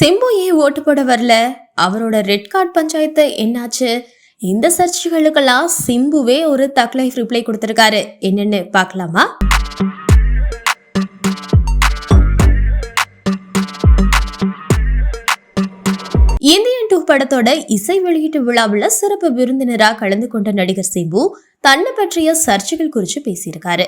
சிம்பு ஏன் ஓட்டு போட வரல. அவரோட ரெட் கார்டு பஞ்சாயத்து என்னாச்சு? இந்த சர்ச்சைகளுக்கெல்லாம் சிம்புவே ஒரு தக்லைஃப் ரிப்ளை கொடுத்துருக்காரு. என்னன்னு பார்க்கலாமா? இந்தியன் டூ படத்தோட இசை வெளியீட்டு விழாவில் சிறப்பு விருந்தினராக கலந்து கொண்ட நடிகர் சிம்பு தன்னை பற்றிய சர்ச்சைகள் குறித்து பேசியிருக்காரு.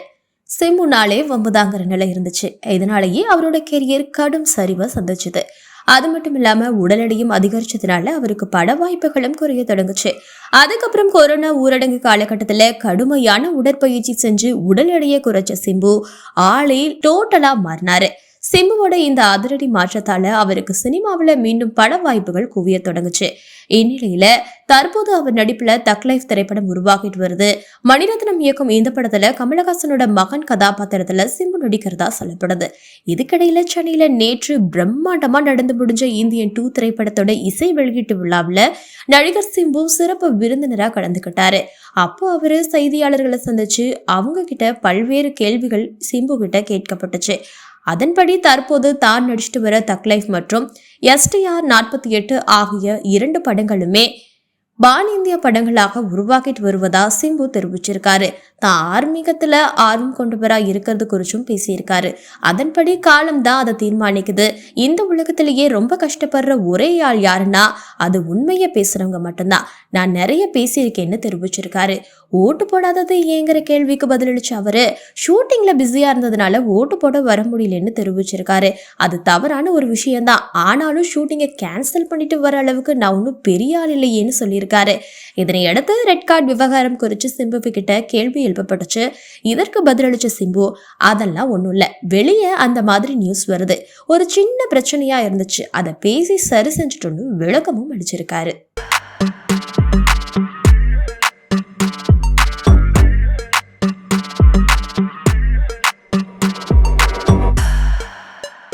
சிம்புனாலே வம்புதாங்கிற நிலை இருந்துச்சு. இதனாலேயே அவரோட கெரியர் கடும் சரிவை சந்திச்சுது. அது மட்டும் இல்லாம உடல் எடையும் அதிகரிச்சதுனால அவருக்கு பட வாய்ப்புகளும் குறைய தொடங்குச்சு. அதுக்கப்புறம் கொரோனா ஊரடங்கு காலகட்டத்துல கடுமையான உடற்பயிற்சி செஞ்சு உடல் எடையை குறைச்ச சிம்பு ஆளே டோட்டலா மாறினாரு சிம்புவோட இந்த அதிரடி மாற்றத்தால அவருக்கு சினிமாவில் மீண்டும் பட வாய்ப்புகள் குவிய தொடங்குச்சு. இந்நிலையில தற்போது அவர் நடிப்புல தக் லைஃப் திரைப்படம் உருவாகிட்டு வருது. மணிரத்னம் இயக்கும் இந்த படத்துல கமலஹாசனோட மகன் கதாபாத்திரத்துல சிம்பு நடிக்கிறதா சொல்லப்படுது. இதுக்கிடையில சென்னையில நேற்று பிரம்மாண்டமா நடந்து முடிஞ்ச இந்தியன் டூ திரைப்படத்தோட இசை வெளியீட்டு விழாவில் நடிகர் சிம்பு சிறப்பு விருந்தினரா கலந்துக்கிட்டாரு. அப்போ அவரு செய்தியாளர்களை சந்திச்சு அவங்க கிட்ட பல்வேறு கேள்விகள் சிம்பு கிட்ட கேட்கப்பட்டுச்சு. அதன்படி தற்போது தான் நடிச்சிட்டு வர தக் லைஃப் மற்றும் எஸ்டிஆர் நாற்பத்தி எட்டு ஆகிய இரண்டு படங்களுமே பான் இந்திய படங்களாக உருவாக்கிட்டு வருவதா சிம்பு தெரிவிச்சிருக்காரு. தான் ஆர்மீகத்துல ஆர்வம் கொண்டவரா இருக்கிறது குறிச்சும் பேசியிருக்காரு. அதன்படி காலம் தான் அதை தீர்மானிக்குது. இந்த உலகத்திலேயே ரொம்ப கஷ்டப்படுற ஒரே ஆள் யாருன்னா அது உண்மையை பேசுறவங்க மட்டும்தான். நான் நிறைய பேசியிருக்கேன்னு தெரிவிச்சிருக்காரு. ஓட்டு போடாதது ஏங்கிற கேள்விக்கு பதிலளிச்ச அவரு ஷூட்டிங்ல பிஸியா இருந்ததுனால ஓட்டு போட வர முடியலன்னு தெரிவிச்சிருக்காரு. அது தவறான ஒரு விஷயம்தான். ஆனாலும் ஷூட்டிங்கை கேன்சல் பண்ணிட்டு வர அளவுக்கு நான் ஒன்றும் பெரிய ஆள் இல்லையேன்னு சொல்லியிருக்காரு. இதனை அடுத்து ரெட் கார்டு விவகாரம் குறித்து சிம்பு கிட்ட கேள்வி எழுப்பப்பட்டுச்சு. இதற்கு பதிலளிச்ச சிம்பு அதெல்லாம் ஒன்றும் இல்லை. வெளியே அந்த மாதிரி நியூஸ் வருது. ஒரு சின்ன பிரச்சனையா இருந்துச்சு. அதை பேசி சரி செஞ்சுட்டோன்னு விளக்கமும் அடிச்சிருக்காரு.